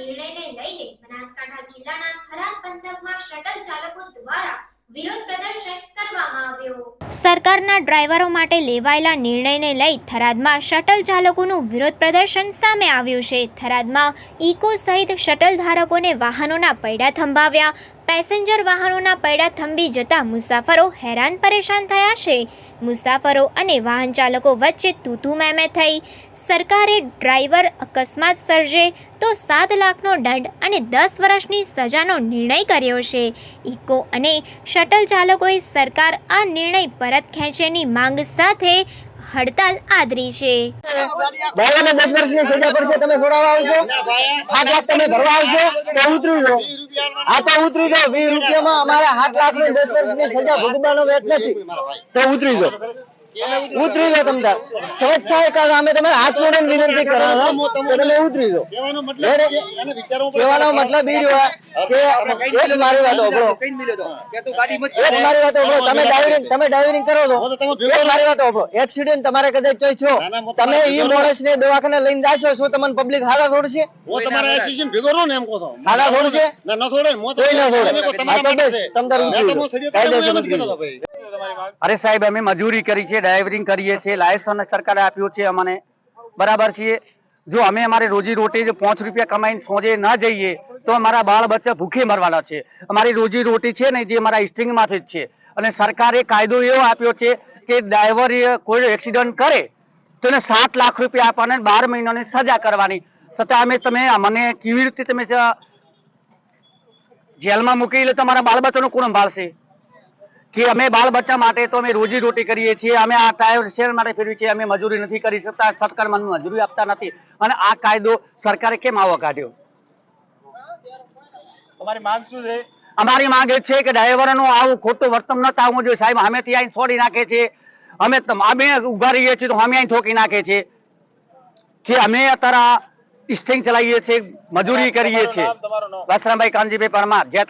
નિર્ણયને લઈને બનાસકાંઠા જિલ્લાના થરાદ પંથકમાં શટલ ચાલકો દ્વારા સરકારના ડ્રાઈવરો માટે લેવાયેલા નિર્ણયને લઈ થરાદમાં શટલ ચાલકોનું વિરોધ પ્રદર્શન સામે આવ્યું છે. થરાદમાં ઇકો સહિત શટલ ધારકોને વાહનોના પૈડા થંભાવ્યા. પેસેન્જર વાહનોના પૈડા થંભી જતા મુસાફરો હેરાન પરેશાન થયા છે. મુસાફરો અને વાહન ચાલકો વચ્ચે તૂતુ મેમે થઈ. સરકારે ડ્રાઈવર અકસ્માત સર્જે તો સાત લાખનો દંડ અને દસ વર્ષની સજાનો નિર્ણય કર્યો છે. ઇકો અને શટલ ચાલકોએ સરકાર આ નિર્ણય પરત ખેંચેની માંગ સાથે હડતાલ આદરી છે. ડ્રાઈવરને દસ વર્ષની સજા પડશે, તમે છોડાવવા આવશો? લાખ તમે ભરવા તો ઉતરી જાઓ. આ તો ઉતરી જાઓ. વીસ અમારે સાત લાખની દસ વર્ષની સજા ભોગવવાનો વેત નથી. તો ઉતરી જાઓ. ઉતરી લો તમે સ્વચ્છાએ કારણે અમે તમારે હાથ જોડીને વિનંતી કરો છો તમે ઉતરી લો કહેવાનો મતલબ એ રહ્યો કે એક મારી વાત સાંભળો એક મારી વાત સાંભળો તમે ડ્રાઇવિંગ તમે ડ્રાઇવિંગ કરો છો એક મારી વાત સાંભળો એક્સિડન્ટ તમારે કદાચ જોઈ છો તમે ઈ માણસને દવાખાને લઈને જાશો શું તમને પબ્લિક હાલા છોડશે હું તમારા association ભેગો રહું ને એમ કહો છો. હાલા છોડશે ના, ન. તો છોડે. તમે તાર ભાઈ. અરે સાહેબ, અમે મજૂરી કરી છે ડ્રાઇવરિંગ કરીએ છીએ, લાયસન્સ સરકારે આપ્યું છે અમને. બરાબર છીએ? જો અમે અમારે રોજી રોટી પાંચ રૂપિયા કમાઈને સોજે ન જઈએ, તો અમારા બાળ બચ્ચા ભૂખે મરવાના છે. અમારી રોજી રોટી છે ને, જે અમારા સ્ટ્રિંગમાંથી જ છે. અને સરકારે કાયદો એવો આપ્યો છે કે ડ્રાઈવર કોઈ એક્સિડન્ટ કરે, તો એને સાત લાખ રૂપિયા આપવાને બાર મહિનાની સજા કરવાની. છતાં અમે તમે, મને કેવી રીતે તમે જેલમાં મૂકી લે તો અમારા બાળ બચ્ચાનું કોણ સંભાળશે? કે અમે બાળ બચ્ચા માટે તો અમે રોજી રોટી કરીએ છીએ અમે આ ટાયર શેર માટે ફેરવી છીએ અમે મજૂરી નથી કરી શકતા સરકાર મને મજૂરી આપતા નથી. અને આ કાયદો સરકારે કેમ આવો કાઢ્યો? અમારી માંગ શું છે? અમારી માંગ એ છે કે ડ્રાઈવરનું આવું ખોટું વર્તન ન થવું જોઈએ. સાહેબ અમેથી અહીં છોડી નાખે છે. અમે અમે ઊભા રહીએ છીએ તો અમે અહીં ઠોકી નાખે છે. કે અમે અત્યારે સ્ટિંગ ચલાવીએ છીએ મજૂરી કરીએ છીએ. વસરામભાઈ કાનજીભાઈ પરમાર જેતડા.